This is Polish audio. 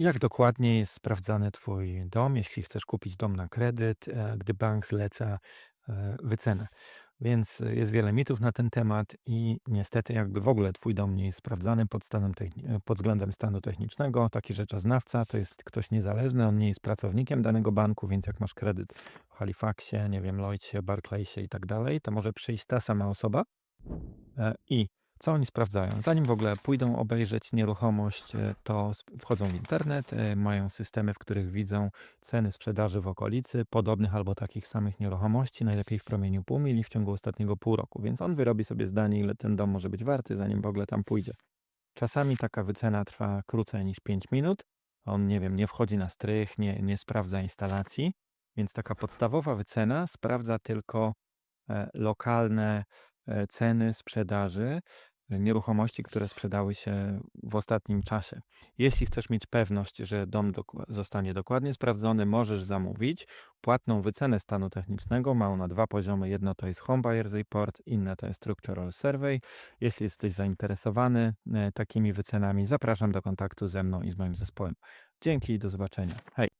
Jak dokładnie jest sprawdzany Twój dom, jeśli chcesz kupić dom na kredyt, e, gdy bank zleca e, wycenę? Więc e, jest wiele mitów na ten temat i niestety jakby w ogóle Twój dom nie jest sprawdzany pod, stanem pod względem stanu technicznego. Taki rzeczoznawca to jest ktoś niezależny, on nie jest pracownikiem danego banku, więc jak masz kredyt w Halifaxie, nie wiem, Lloydsie, Barclaysie i tak dalej, to może przyjść ta sama osoba I co oni sprawdzają? Zanim w ogóle pójdą obejrzeć nieruchomość, e, to wchodzą w internet, e, mają systemy, w których widzą ceny sprzedaży w okolicy podobnych albo takich samych nieruchomości, najlepiej w promieniu pół mili w ciągu ostatniego pół roku. Więc on wyrobi sobie zdanie, ile ten dom może być warty, zanim w ogóle tam pójdzie. Czasami taka wycena trwa krócej niż 5 minut. On, nie wiem, nie wchodzi na strych, nie, nie sprawdza instalacji, więc taka podstawowa wycena sprawdza tylko e, lokalne ceny sprzedaży e, nieruchomości, które sprzedały się w ostatnim czasie. Jeśli chcesz mieć pewność, że dom zostanie dokładnie sprawdzony, możesz zamówić płatną wycenę stanu technicznego. Ma ona dwa poziomy. Jedno to jest Home Buyers Report, inne to jest Structural Survey. Jeśli jesteś zainteresowany e, takimi wycenami, zapraszam do kontaktu ze mną i z moim zespołem. Dzięki i do zobaczenia. Hej!